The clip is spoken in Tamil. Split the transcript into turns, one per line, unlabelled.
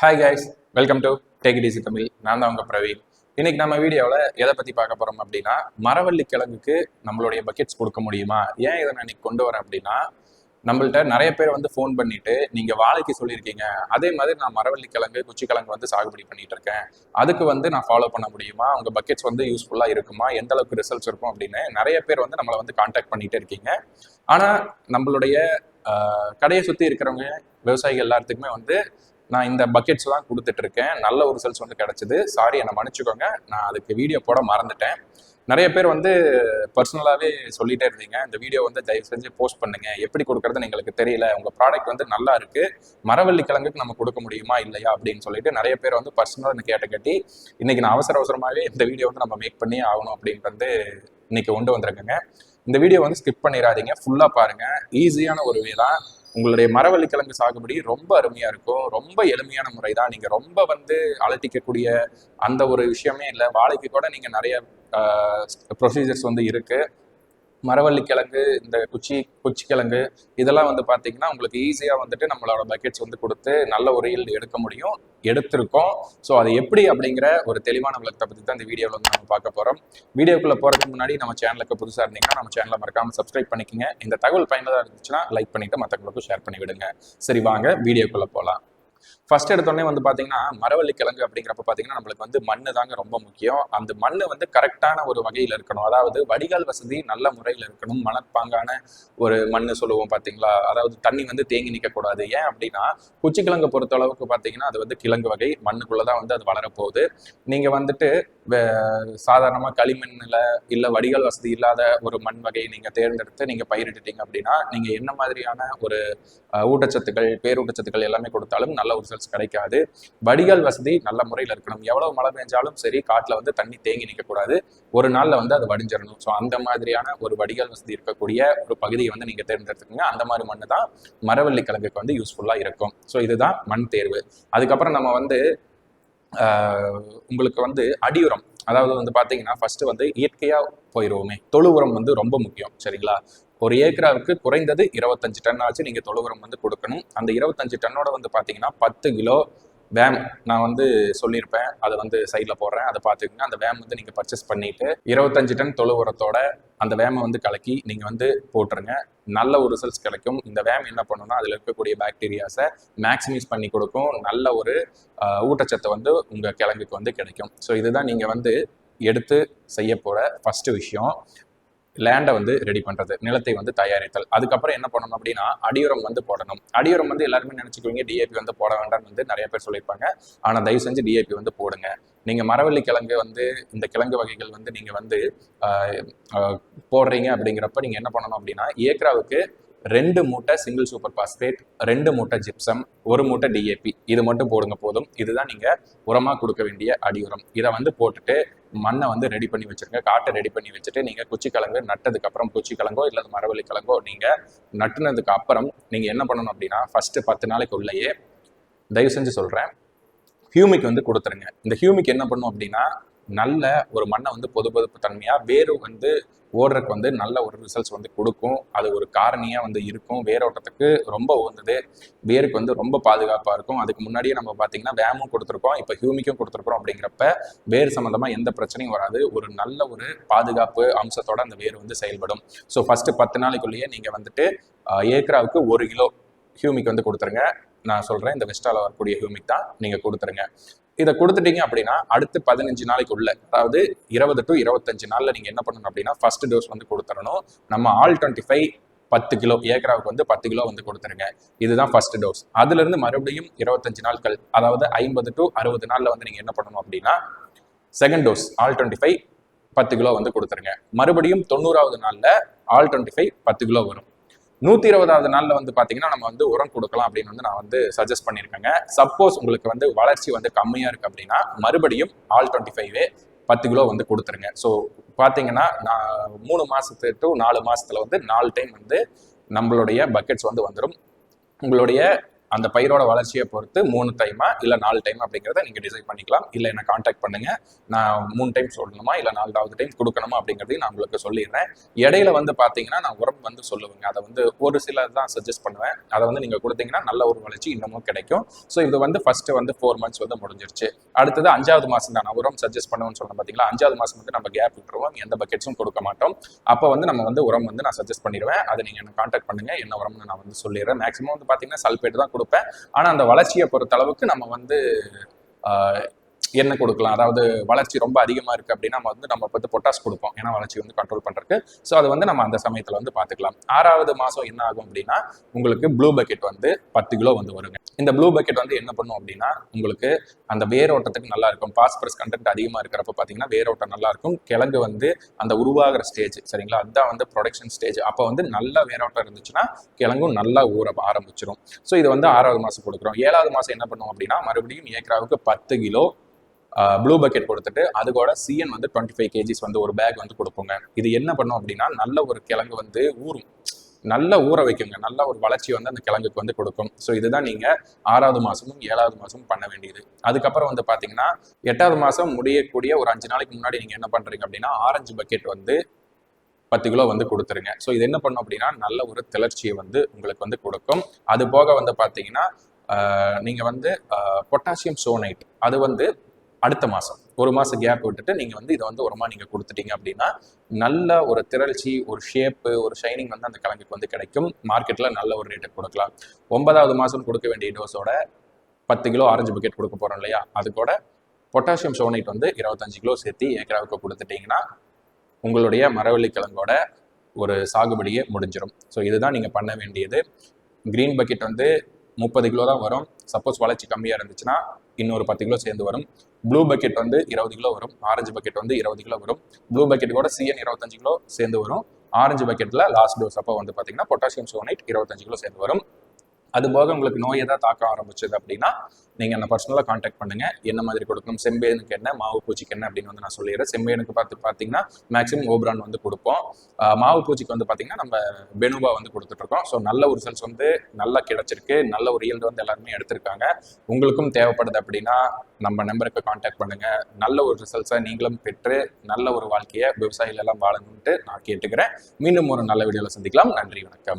Hi guys welcome to tech DC Tamil நான் தான் உங்க பிரவீன். இன்னைக்கு நம்ம வீடியோவில் எதை பற்றி பார்க்க போகிறோம் அப்படின்னா மரவள்ளி கிழங்குக்கு நம்மளுடைய பக்கெட்ஸ் கொடுக்க முடியுமா? ஏன் இதை நான் இன்னைக்கு கொண்டு வரேன் அப்படின்னா நம்மள்ட்ட நிறைய பேர் வந்து ஃபோன் பண்ணிட்டு நீங்க வாழைக்கு சொல்லியிருக்கீங்க. அதே மாதிரி நான் மரவள்ளி கிழங்கு குச்சி கிழங்கு வந்து சாகுபடி பண்ணிட்டு இருக்கேன். அதுக்கு வந்து நான் ஃபாலோ பண்ண முடியுமா? உங்க பக்கெட்ஸ் வந்து யூஸ்ஃபுல்லா இருக்குமா? எந்த அளவுக்கு ரிசல்ட்ஸ் இருக்கும்? அப்படின்னு நிறைய பேர் வந்து நம்மளை வந்து காண்டாக்ட் பண்ணிட்டு இருக்கீங்க. ஆனா நம்மளுடைய கடையை சுற்றி இருக்கிறவங்க விவசாயிகள் எல்லாத்துக்குமே வந்து நான் இந்த பக்கெட்ஸ் கொடுத்துட்ருக்கேன். கொடுத்துட்டு இருக்கேன் நல்ல ஒரு ரிசல்ட்ஸ் வந்து கிடைச்சது. சாரி என்னை மன்னிச்சுக்கோங்க. நான் அதுக்கு வீடியோ போட மறந்துட்டேன். நிறைய பேர் வந்து பர்சனலாகவே சொல்லிட்டே இருந்தீங்க. இந்த வீடியோ வந்து தயவு செஞ்சு போஸ்ட் பண்ணுங்க. எப்படி கொடுக்கறதுன்னு எங்களுக்கு தெரியல. உங்கள் ப்ராடக்ட் வந்து நல்லா இருக்கு. மரவள்ளி கிழங்குக்கு நம்ம கொடுக்க முடியுமா? இல்லையா? அப்படின்னு சொல்லிட்டு நிறைய பேர் வந்து பர்சனலாக கேட்ட கட்டி இன்னைக்கு நான் அவசர அவசரமாகவே இந்த வீடியோ வந்து நம்ம மேக் பண்ணி ஆகணும் அப்படின்ட்டு வந்து இன்னைக்கு கொண்டு வந்திருக்கேங்க. இந்த வீடியோ வந்து ஸ்கிப் பண்ணிடாதீங்க. ஃபுல்லாக பாருங்கள் ஈஸியான ஒரு வே தான் உங்களுடைய மரவள்ளி கிழங்கு சாகுபடி ரொம்ப அருமையா இருக்கும். ரொம்ப எளிமையான முறை தான் நீங்க ரொம்ப வந்து அலட்டிக்கக்கூடிய அந்த ஒரு விஷயமே இல்லை. வாழைக்கு கூட நீங்க நிறைய ப்ரொசீஜர்ஸ் வந்து இருக்கு. மரவள்ளி கிழங்கு இந்த குச்சி குச்சி கிழங்கு இதெல்லாம் வந்து பார்த்தீங்கன்னா உங்களுக்கு ஈஸியாக வந்துட்டு நம்மளோட பக்கெட்ஸ் வந்து கொடுத்து நல்ல ஒரு yield எடுக்க முடியும். எடுத்திருக்கோம். ஸோ அது எப்படி அப்படிங்கிற ஒரு தெளிவான விளக்கத்தை பற்றி தான் இந்த வீடியோவில் வந்து நம்ம பார்க்க போகிறோம் வீடியோக்குள்ளே போகிறதுக்கு முன்னாடி நம்ம சேனலுக்கு புதுசாக இருந்தீங்கன்னா நம்ம சேனலை மறக்காமல் சப்ஸ்கிரைப் பண்ணிக்கங்க. இந்த தகவல் பயனுள்ளதாக இருந்துச்சுன்னா லைக் பண்ணிவிட்டு மற்றவங்களுக்கும் ஷேர் பண்ணி விடுங்க சரி வாங்க வீடியோக்குள்ளே போகலாம் ஃபர்ஸ்ட் எடுத்தோடனே வந்து பார்த்தீங்கன்னா மரவள்ளி கிழங்கு அப்படிங்கிறப்ப பார்த்தீங்கன்னா நம்மளுக்கு வந்து மண்ணு தாங்க ரொம்ப முக்கியம். அந்த மண்ணு வந்து கரெக்டான ஒரு வகையில் இருக்கணும். அதாவது வடிகால் வசதி நல்ல முறையில் இருக்கணும். மணற்பாங்கான ஒரு மண்ணு சொல்லுவோம் பார்த்தீங்களா அதாவது தண்ணி வந்து தேங்கி நிற்கக்கூடாது ஏன் அப்படின்னா குச்சி கிழங்கு பொறுத்த அளவுக்கு பார்த்தீங்கன்னா அது வந்து கிழங்கு வகை. மண்ணுக்குள்ளே தான் வந்து அது வளரப்போகுது. நீங்கள் வந்துட்டு சாதாரணமாக களிமண்ணில் இல்லை வடிகால் வசதி இல்லாத ஒரு மண் வகையை நீங்கள் தேர்ந்தெடுத்து நீங்கள் பயிரிட்டுட்டீங்க அப்படின்னா நீங்கள் என்ன மாதிரியான ஒரு ஊட்டச்சத்துக்கள் பேரூட்டச்சத்துக்கள் எல்லாமே கொடுத்தாலும் நல்ல ஒரு ரிசல்ட்ஸ் கிடைக்காது. வடிகால் வசதி நல்ல முறையில் இருக்கணும். எவ்வளவு மழை பெஞ்சாலும் சரி காட்டில் வந்து தண்ணி தேங்கி நிற்கக்கூடாது ஒரு நாளில் வந்து அது வடிஞ்சிடணும் ஸோ அந்த மாதிரியான ஒரு வடிகால் வசதி இருக்கக்கூடிய ஒரு பகுதியை வந்து நீங்கள் தேர்ந்தெடுத்துக்கோங்க. அந்த மாதிரி மண் தான் மரவள்ளி கிழங்குக்கு வந்து யூஸ்ஃபுல்லாக இருக்கும். ஸோ இதுதான் மண் தேர்வு. அதுக்கப்புறம் நம்ம வந்து உங்களுக்கு வந்து அடியுரம். அதாவது வந்து பார்த்தீங்கன்னா ஃபர்ஸ்ட் வந்து இயற்கையாக போயிடுவோமே தொழு உரம் வந்து ரொம்ப முக்கியம். சரிங்களா? ஒரு ஏக்கராவுக்கு குறைந்தது இருபத்தஞ்சு டன் ஆச்சு நீங்கள் தொழு உரம் வந்து கொடுக்கணும். அந்த இருபத்தஞ்சு டன்னோட வந்து பார்த்தீங்கன்னா பத்து கிலோ வேம் நான் வந்து சொல்லியிருப்பேன். அதை வந்து சைடில் போடுறேன். அதை பார்த்துக்கங்க அந்த வேம் வந்து நீங்கள் பர்ச்சேஸ் பண்ணிட்டு இருபத்தஞ்சு டன் தொழு உரத்தோட அந்த வேமை வந்து கலக்கி நீங்கள் வந்து போட்டுருங்க. நல்ல ஒரு ரிசல்ட்ஸ் கிடைக்கும். இந்த வேம் என்ன பண்ணுன்னா அதில் இருக்கக்கூடிய பாக்டீரியாஸை மேக்ஸிமைஸ் பண்ணி கொடுக்கும். நல்ல ஒரு ஊட்டச்சத்தை வந்து உங்கள் கிழங்குக்கு வந்து கிடைக்கும். ஸோ இதுதான் நீங்கள் வந்து எடுத்து செய்ய போகிற ஃபஸ்ட்டு விஷயம். லேண்டை வந்து ரெடி பண்ணுறது நிலத்தை வந்து தயாரித்தல். அதுக்கப்புறம் என்ன பண்ணணும் அப்படின்னா அடியுரம் வந்து போடணும். அடியுரம் வந்து எல்லாருமே நினச்சிக்குவீங்க டிஏபி வந்து போட வேண்டாம்னு வந்து நிறைய பேர் சொல்லியிருப்பாங்க. ஆனால் தயவு செஞ்சு டிஏபி வந்து போடுங்க. நீங்கள் மரவள்ளி கிழங்கு வந்து இந்த கிழங்கு வகைகள் வந்து நீங்கள் வந்து போடுறீங்க அப்படிங்கிறப்ப நீங்கள் என்ன பண்ணணும் அப்படின்னா ஏக்கராவுக்கு ரெண்டு மூட்டை சிங்கிள் சூப்பர் பாஸ்பேட் ரெண்டு மூட்டை ஜிப்சம் ஒரு மூட்டை டிஏபி இது மட்டும் போடுங்க போதும். இதுதான் நீங்கள் உரமாக கொடுக்க வேண்டிய அடி உரம் இதை வந்து போட்டுட்டு மண்ணை வந்து ரெடி பண்ணி வச்சுருங்க. காட்டை ரெடி பண்ணி வச்சுட்டு நீங்கள் குச்சி கிழங்கு நட்டதுக்கு அப்புறம் குச்சி கிழங்கோ இல்லை மரவள்ளி கிழங்கோ நீங்கள் நட்டுனதுக்கு அப்புறம் நீங்கள் என்ன பண்ணணும் அப்படின்னா ஃபஸ்ட்டு பத்து நாளைக்கு உள்ளேயே தயவு செஞ்சு சொல்கிறேன் ஹியூமிக் வந்து கொடுத்துருங்க. இந்த ஹியூமிக் என்ன பண்ணும் அப்படின்னா நல்ல ஒரு மண்ணை வந்து பொது பொதுப்பு தன்மையாக வேறு வந்து ஓடுறதுக்கு வந்து நல்ல ஒரு ரிசல்ட்ஸ் வந்து கொடுக்கும். அது ஒரு காரணியாக வந்து இருக்கும். வேரோட்டத்துக்கு ரொம்ப உகந்தது. வேருக்கு வந்து ரொம்ப பாதுகாப்பாக இருக்கும். அதுக்கு முன்னாடியே நம்ம பார்த்தீங்கன்னா வேமும் கொடுத்துருக்கோம். இப்போ ஹியூமிக்கும் கொடுத்துருக்கோம் அப்படிங்கிறப்ப வேர் சம்மந்தமாக எந்த பிரச்சனையும் வராது. ஒரு நல்ல ஒரு பாதுகாப்பு அம்சத்தோட அந்த வேர் வந்து செயல்படும். ஸோ ஃபஸ்ட்டு பத்து நாளைக்குள்ளேயே நீங்கள் வந்துட்டு ஏக்கராவுக்கு ஒரு கிலோ ஹியூமிக் வந்து கொடுத்துருங்க. நான் சொல்கிறேன் இந்த வெஸ்டால வரக்கூடிய ஹியூமிக் தான் நீங்கள் கொடுத்துருங்க. இதை கொடுத்துட்டீங்க அப்படின்னா அடுத்து பதினஞ்சு நாளைக்கு உள்ள அதாவது இருபது டு இருபத்தஞ்சு நாளில் நீங்கள் என்ன பண்ணணும் அப்படின்னா ஃபர்ஸ்ட் டோஸ் வந்து கொடுத்துடணும். நம்ம ஆல் டுவெண்ட்டி ஃபைவ் பத்து கிலோ ஏக்கராவுக்கு வந்து பத்து கிலோ வந்து கொடுத்துருங்க. இதுதான் ஃபர்ஸ்ட் டோஸ் அதுலேருந்து மறுபடியும் இருபத்தஞ்சு நாட்கள் அதாவது ஐம்பது டு அறுபது நாளில் வந்து நீங்கள் என்ன பண்ணணும் அப்படின்னா second dose all twenty five பத்து கிலோ வந்து கொடுத்துருங்க. மறுபடியும் தொண்ணூறாவது நாளில் ஆல் டுவெண்ட்டி ஃபைவ் பத்து கிலோ வரும். நூற்றி இருபதாவது நாளில் வந்து பார்த்தீங்கன்னா நம்ம வந்து உரம் கொடுக்கலாம் அப்படின்னு வந்து நான் வந்து சஜஸ்ட் பண்ணியிருக்கேங்க. சப்போஸ் உங்களுக்கு வந்து வளர்ச்சி வந்து கம்மியாக இருக்குது அப்படின்னா மறுபடியும் ஆல் டுவெண்ட்டி ஃபைவே பத்து கிலோ வந்து கொடுத்துருங்க. ஸோ பார்த்தீங்கன்னா நான் மூணு மாதத்து டு நாலு மாசத்துல வந்து நாலு டைம் வந்து நம்மளுடைய பக்கெட்ஸ் வந்து வந்துடும் உங்களுடைய அந்த பயிரோட வளர்ச்சியை பொறுத்து மூணு டைமா இல்லை நாலு டைம் அப்படிங்கிறத நீங்கள் டிசைட் பண்ணிக்கலாம். இல்லை என்ன காண்டாக்ட் பண்ணுங்க. நான் மூணு டைம் சொல்லணுமா? இல்லை நாலாவது டைம் கொடுக்கணுமா? அப்படிங்கிறதையும் நான் உங்களுக்கு சொல்லிடுறேன். இடையில வந்து பார்த்தீங்கன்னா நான் உரம் வந்து சொல்லுவேங்க. அதை வந்து ஒரு சில தான் சஜஸ்ட் பண்ணுவேன். அதை வந்து நீங்கள் கொடுத்தீங்கன்னா நல்ல ஒரு வளர்ச்சி இன்னமும் கிடைக்கும். ஸோ இது வந்து ஃபர்ஸ்ட் வந்து ஃபோர் மந்த்ஸ் வந்து முடிஞ்சிருச்சு. அடுத்தது அஞ்சாவது மாதம் தான். நான் உரம் சஜஸ்ட் பண்ணுவேன்னு சொன்னேன் பார்த்தீங்களா அஞ்சாவது மாதம் வந்து நம்ம கேப் விட்டுருவோம். எந்த பக்கெட்ஸும் கொடுக்க மாட்டோம். அப்போ வந்து நம்ம வந்து உரம் வந்து நான் சஜஸ்ட் பண்ணிடுவேன். அதை நீங்கள் என்ன காண்டாக்ட் பண்ணுங்க. என்ன உரம்னு நான் வந்து சொல்லிடுறேன். மேக்ஸிமம் வந்து பார்த்தீங்கன்னா சல்பேட் தான் கொடுப்பேன். ஆனால் அந்த வளர்ச்சியை பொறுத்த அளவுக்கு நம்ம வந்து என்ன கொடுக்கலாம். அதாவது வளர்ச்சி ரொம்ப அதிகமாக இருக்குது அப்படின்னா நம்ம வந்து நம்ம வந்து பொட்டாஸ் கொடுப்போம். ஏன்னா வளர்ச்சி வந்து கண்ட்ரோல் பண்ணுறதுக்கு ஸோ அது வந்து நம்ம அந்த சமயத்தில் வந்து பார்த்துக்கலாம். ஆறாவது மாதம் என்ன ஆகும் அப்படின்னா உங்களுக்கு ப்ளூ பக்கெட் வந்து பத்து கிலோ வந்து வருங்க. இந்த ப்ளூ பக்கெட் வந்து என்ன பண்ணும் அப்படின்னா உங்களுக்கு அந்த வேரோட்டத்துக்கு நல்லா இருக்கும். பாஸ்பரஸ் கண்டென்ட் அதிகமாக இருக்கிறப்ப பார்த்தீங்கன்னா வேரோட்டம் நல்லா இருக்கும். கிழங்கு வந்து அந்த உருவாகிற ஸ்டேஜ் சரிங்களா? அதுதான் வந்து ப்ரொடக்ஷன் ஸ்டேஜ் அப்போ வந்து நல்ல வேரோட்டம் இருந்துச்சுன்னா கிழங்கும் நல்லா ஊற ஆரம்பிச்சிடும் ஸோ இது வந்து ஆறாவது மாதம் கொடுக்குறோம். ஏழாவது மாதம் என்ன பண்ணுவோம் அப்படின்னா மறுபடியும் ஏக்கராவுக்கு பத்து கிலோ ப்ளூ பக்கெட் கொடுத்துட்டு அது கூட சிஎன் வந்து டுவெண்ட்டி ஃபைவ் கேஜிஸ் வந்து ஒரு பேக் வந்து கொடுப்போங்க. இது என்ன பண்ணும் அப்படின்னா நல்ல ஒரு கிழங்கு வந்து ஊறும். நல்ல ஊற வைக்குங்க. நல்ல ஒரு வளர்ச்சி வந்து அந்த கிழங்குக்கு வந்து கொடுக்கும். ஸோ இதுதான் நீங்கள் ஆறாவது மாதமும் ஏழாவது மாதமும் பண்ண வேண்டியது. அதுக்கப்புறம் வந்து பார்த்தீங்கன்னா எட்டாவது மாதம் முடியக்கூடிய ஒரு அஞ்சு நாளைக்கு முன்னாடி நீங்கள் என்ன பண்ணுறீங்க அப்படின்னா ஆரஞ்சு பக்கெட் வந்து பத்து கிலோ வந்து கொடுத்துருங்க. ஸோ இது என்ன பண்ணும் அப்படின்னா நல்ல ஒரு திளர்ச்சியை வந்து உங்களுக்கு வந்து கொடுக்கும். அது போக வந்து பார்த்தீங்கன்னா நீங்கள் வந்து பொட்டாசியம் சோனைட் அது வந்து அடுத்த மாதம் ஒரு மாதம் கேப் விட்டுட்டு நீங்கள் வந்து இதை வந்து உரமா நீங்கள் கொடுத்துட்டீங்க அப்படின்னா நல்ல ஒரு திரள்ச்சி ஒரு ஷேப்பு ஒரு ஷைனிங் வந்து அந்த கிழங்குக்கு வந்து கிடைக்கும். மார்க்கெட்டில் நல்ல ஒரு ரேட்டுக்கு கொடுக்கலாம். ஒன்பதாவது மாதம் கொடுக்க வேண்டிய டோஸோட பத்து கிலோ ஆரஞ்சு பக்கெட் கொடுக்க போகிறோம் இல்லையா? அது கூட பொட்டாசியம் சோனைட் வந்து இருபத்தஞ்சு கிலோ சேர்த்து ஏக்கராவுக்கு கொடுத்துட்டீங்கன்னா உங்களுடைய மரவள்ளி கிழங்கோட ஒரு சாகுபடியே முடிஞ்சிடும் ஸோ இதுதான் நீங்கள் பண்ண வேண்டியது. க்ரீன் பக்கெட் வந்து முப்பது கிலோ தான் வரும். சப்போஸ் வளர்ச்சி கம்மியாக இருந்துச்சுன்னா இன்னொரு பத்து கிலோ சேர்ந்து வரும். ப்ளூ பக்கெட் வந்து இருபது கிலோ வரும். ஆரஞ்சு பக்கெட் வந்து இருபது கிலோ வரும். ப்ளூ பக்கெட் கூட சிஎன் இருபத்தஞ்சு கிலோ சேர்ந்து வரும். ஆரஞ்சு பக்கெட்டில் லாஸ்ட் டோஸ் அப்போ வந்து பார்த்தீங்கன்னா பொட்டாசியம் சோனைட் இருபத்தஞ்சு கிலோ சேர்ந்து வரும். அது போக உங்களுக்கு நோய் எதாவது தாக்க ஆரம்பிச்சது அப்படின்னா நீங்கள் என்ன பர்சனலாக காண்டாக்ட் பண்ணுங்க. என்ன மாதிரி கொடுக்கணும்? செம்பேனுக்கு என்ன? மாவு பூச்சிக்கு என்ன அப்படின்னு வந்து நான் சொல்லிடுறேன். செம்பேனுக்கு பார்த்து பார்த்தீங்கன்னா மேக்ஸிமம் ஓப்ரான் வந்து கொடுப்போம். மாவு பூச்சிக்கு வந்து பார்த்தீங்கன்னா நம்ம பெனுபா வந்து கொடுத்துட்ருக்கோம். ஸோ நல்ல ஒரு ரிசல்ட்ஸ் வந்து நல்லா கிடைச்சிருக்கு. நல்ல ஒரு ஈல்டு வந்து எல்லாருமே எடுத்திருக்காங்க. உங்களுக்கும் தேவைப்படுது அப்படின்னா நம்ம நம்பருக்கு காண்டாக்ட் பண்ணுங்க. நல்ல ஒரு ரிசல்ட்ஸை நீங்களும் பெற்று நல்ல ஒரு வாழ்க்கையை விவசாயிகள் எல்லாம் வாழணும்ட்டு நான் கேட்டுக்கிறேன். மீண்டும் ஒரு நல்ல வீடியோவில் சந்திக்கலாம். நன்றி வணக்கம்.